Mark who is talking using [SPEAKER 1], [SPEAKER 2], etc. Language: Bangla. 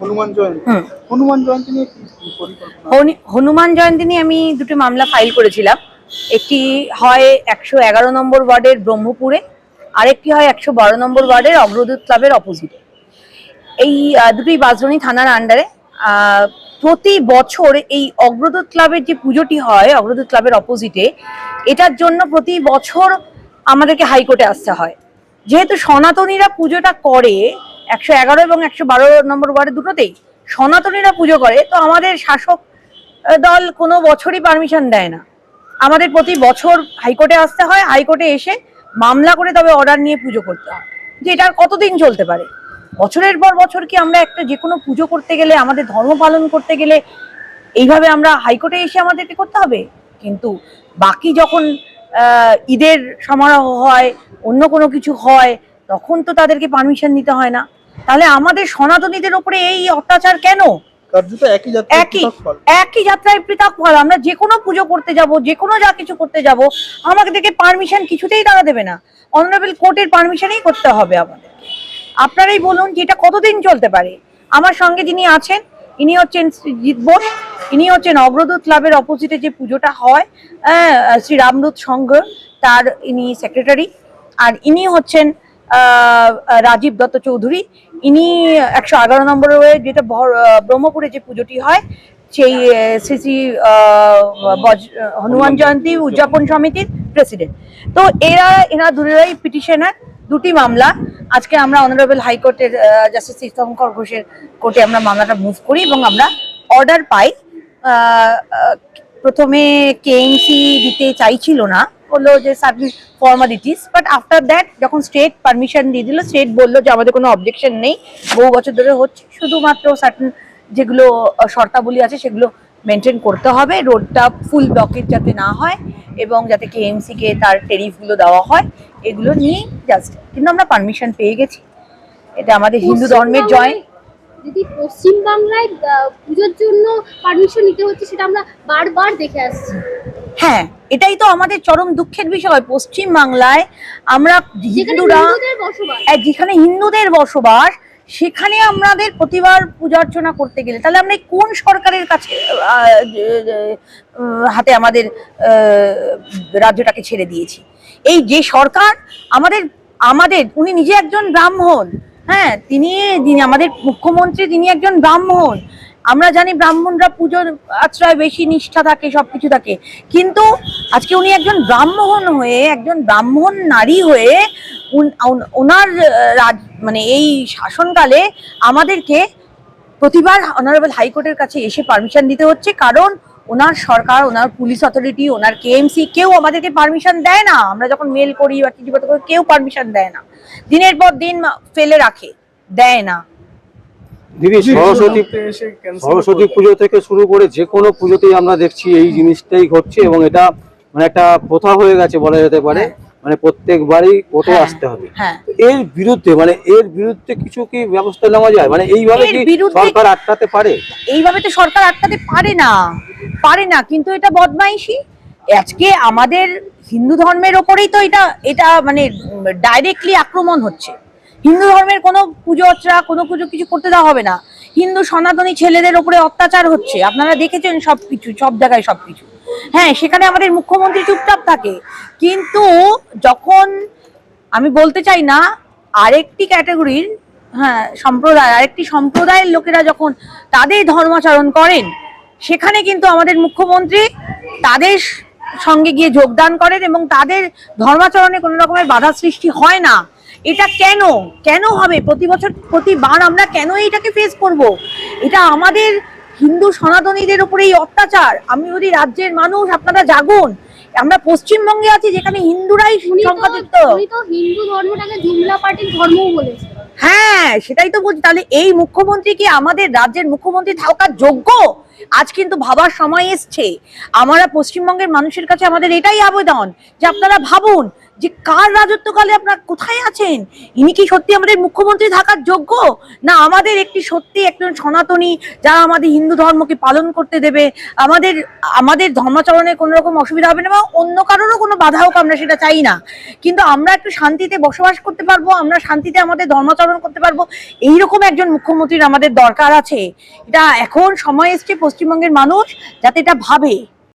[SPEAKER 1] হনুমান জয়ন্তী। হনুমান জয়ন্তী নিয়ে
[SPEAKER 2] হনুমান জয়ন্তী আমি দুটো মামলা ফাইল করেছিলাম। একটি হয় একশো এগারো নম্বর ওয়ার্ডের ব্রহ্মপুরে আরেকটি হয় একশো বারো নম্বর ওয়ার্ডের অগ্রদূত ক্লাবের অপোজিটে। এই দুটোই বাজরণী থানার আন্ডারে। প্রতি বছর এই অগ্রদূত ক্লাবের যে পুজোটি হয় অগ্রদূত ক্লাবের অপোজিটে এটার জন্য প্রতি বছর আমাদেরকে হাইকোর্টে আসতে হয়। যেহেতু সনাতনীরা পুজোটা করে একশো এগারো এবং একশো বারো নম্বর ওয়ার্ডে দুটোতেই সনাতনীরা পুজো করে, তো আমাদের শাসক দল কোনো বছরই পারমিশন দেয় না। আমাদের প্রতি বছর হাইকোর্টে আসতে হয়, হাইকোর্টে এসে মামলা করে তবে অর্ডার নিয়ে পুজো করতে হয়। যে এটা আর কতদিন চলতে পারে? বছরের পর বছর কি আমরা একটা যে কোনো পুজো করতে গেলে, আমাদের ধর্ম পালন করতে গেলে এইভাবে আমরা হাইকোর্টে এসে আমাদেরকে করতে হবে? কিন্তু বাকি যখন ঈদের সমারোহ হয়, অন্য কোনো কিছু হয়, তখন তো তাদেরকে পারমিশন নিতে হয় না। তাহলে আমাদের সনাতনীদের উপরে এই অত্যাচার কেন?
[SPEAKER 1] একই
[SPEAKER 2] একই যাত্রায় পৃথক ফল। আমরা যে কোনো পুজো করতে যাব যে কোনো যা কিছু করতে যাব আমাদেরকে পারমিশন কিছুতেই তারা দেবে না। অনারেবল কোর্টের পারমিশনই করতে হবে আমাদের। আপনারাই বলুন যে এটা কতদিন চলতে পারে? আমার সঙ্গে যিনি আছেন ইনি হচ্ছেন জিৎ বোস ইনি হচ্ছেন অগ্রদূত ক্লাবের অপোজিটে যে পুজোটা হয় শ্রী রামদূত সংঘ তার ইনি সেক্রেটারি আর ইনি হচ্ছেন রাজীব দত্ত চৌধুরী। ইনি একশো এগারো নম্বর যেটা ব্রহ্মপুরে যে পুজোটি হয় সেই শ্রী শ্রী হনুমান জয়ন্তী উদযাপন সমিতির প্রেসিডেন্ট তো এরা এরা দুটোই পিটিশনার দুটি মামলা। আজকে আমরা অনারেবল হাইকোর্টের জাস্টিস তীর্থঙ্কর ঘোষের কোর্টে আমরা মামলাটা মুভ করি এবং আমরা অর্ডার পাই। প্রথমে কেএমসি দিতে চাইছিল না। বলল যে service formalities but after that যখন স্টেট পারমিশন দিয়ে দিল স্টেট বলল যে আমাদের কোনো অবজেকশন নেই বহু বছর ধরে হচ্ছে শুধুমাত্র সার্টেন যেগুলো শর্তাবলী আছে সেগুলো মেনটেন করতে হবে রোডটা ফুল ব্লকেজ যাতে না হয় এবং যাতে কে তার টেরিফগুলো দেওয়া হয় এগুলো নিয়েই জাস্ট কিন্তু আমরা পারমিশন পেয়ে গেছি। এটা আমাদের হিন্দু ধর্মের জয়।
[SPEAKER 3] যদি পশ্চিম বাংলায় পুজোর জন্য পারমিশন নিতে হচ্ছে সেটা আমরা বারবার দেখে আসছি।
[SPEAKER 2] হ্যাঁ এটাই তো আমাদের চরম দুঃখের বিষয়। পশ্চিম বাংলায় আমরা হিন্দুরা
[SPEAKER 3] হিন্দুদের বসবাস।
[SPEAKER 2] যেখানে হিন্দুদের বসবাস সেখানে আমাদের প্রতিবার পূজা অর্চনা করতে গেলে তাহলে আমরা কোন সরকারের কাছে হাতে আমাদের রাজ্যটাকে ছেড়ে দিয়েছি? এই যে সরকার আমাদের আমাদের উনি নিজে একজন ব্রাহ্মণ হ্যাঁ তিনি যিনি আমাদের মুখ্যমন্ত্রী তিনি একজন ব্রাহ্মণ। আমরা জানি ব্রাহ্মণরা পুজোর আশ্রয় বেশি নিষ্ঠা থাকে, সবকিছু থাকে। কিন্তু আজকে উনি একজন ব্রাহ্মণ হয়ে, একজন ব্রাহ্মণ নারী হয়ে ওনার রাজ মানে এই শাসনকালে আমাদেরকে প্রতিবার অনারেবল হাইকোর্টের কাছে এসে পারমিশন দিতে হচ্ছে। কারণ ওনার সরকার, ওনার পুলিশ অথরিটি ওনার কেএমসি কেউ আমাদেরকে পারমিশন দেয় না। আমরা যখন মেল করি বা কিছু কেউ পারমিশন দেয় না। দিনের পর দিন ফেলে রাখে, দেয় না।
[SPEAKER 4] দিদি সরস্বতী সরস্বতী পুজো থেকে শুরু করে যে কোনো পুজোতেই আমরা দেখছি এই জিনিসটাই ঘটছে এবং এটা মানে একটা প্রথা হয়ে গেছে বলা যেতে পারে। মানে প্রত্যেকবারই কোর্টে
[SPEAKER 2] হ্যাঁ।
[SPEAKER 4] আসতে হবে।
[SPEAKER 2] হ্যাঁ।
[SPEAKER 4] এর বিরুদ্ধে মানে এর বিরুদ্ধে কিছু কি ব্যবস্থা নেওয়া যায়? মানে এইভাবে কি সরকার আটকাতে পারে?
[SPEAKER 2] এইভাবে তো সরকার আটকাতে পারে না। পারে না কিন্তু এটা বদমাইশি। আজকে আমাদের হিন্দু ধর্মের ওপরেই তো এটা এটা মানে ডাইরেক্টলি আক্রমণ হচ্ছে। হিন্দু ধর্মের কোনো পুজো অর্চনা, কোনো পুজো কিছু করতে দেওয়া হবে না। হিন্দু সনাতনী ছেলেদের ওপরে অত্যাচার হচ্ছে। আপনারা দেখেছেন সবকিছু সব জায়গায় সবকিছু হ্যাঁ সেখানে আমাদের মুখ্যমন্ত্রী চুপচাপ থাকে। কিন্তু যখন, আমি বলতে চাই না, আরেকটি ক্যাটাগরির হ্যাঁ সম্প্রদায়, আরেকটি সম্প্রদায়ের লোকেরা যখন তাদের ধর্মাচরণ করেন, সেখানে কিন্তু আমাদের মুখ্যমন্ত্রী তাদের সঙ্গে গিয়ে যোগদান করেন এবং তাদের ধর্মাচরণে কোনো রকমের বাধা সৃষ্টি হয় না। এটা কেন? কেন হবে? প্রতি বছর প্রতিবার আমরা কেন এটাকে ফেস করব? এটা আমাদের হিন্দু সনাতনীদের উপরে এই অত্যাচার। আমি যদি রাজ্যের মানুষ আপনারা জাগুন আমরা পশ্চিমবঙ্গে আছি যেখানে হিন্দুরাই
[SPEAKER 3] উনি তো
[SPEAKER 2] সংখ্যাধিক্য
[SPEAKER 3] উনি তো হিন্দু ধর্মটাকে জুমলা পার্টির ধর্মও বলেছে।
[SPEAKER 2] হ্যাঁ সেটাই তো বলছি। তাহলে এই মুখ্যমন্ত্রী কি আমাদের রাজ্যের মুখ্যমন্ত্রী থাকার যোগ্য? আজ কিন্তু ভাবার সময় এসছে। আমরা পশ্চিমবঙ্গের মানুষের কাছে আমাদের এটাই আবেদন যে আপনারা ভাবুন যে কার রাজত্বকালে আপনার কোথায় আছেন? ইনি কি সত্যি আমাদের মুখ্যমন্ত্রী থাকার যোগ্য? না, আমাদের একটি সত্যি একজন সনাতনী যারা আমাদের হিন্দু ধর্মকে পালন করতে দেবে, আমাদের আমাদের ধর্মাচরণে কোনো রকম অসুবিধা হবে না বা অন্য কারোরও কোনো বাধা হোক আমরা সেটা চাই না। কিন্তু আমরা একটু শান্তিতে বসবাস করতে পারব, আমরা শান্তিতে আমাদের ধর্মাচরণ করতে পারব, এইরকম একজন মুখ্যমন্ত্রীর আমাদের দরকার আছে। এটা এখন সময় এসছে পশ্চিমবঙ্গের মানুষ যাতে এটা ভাবে।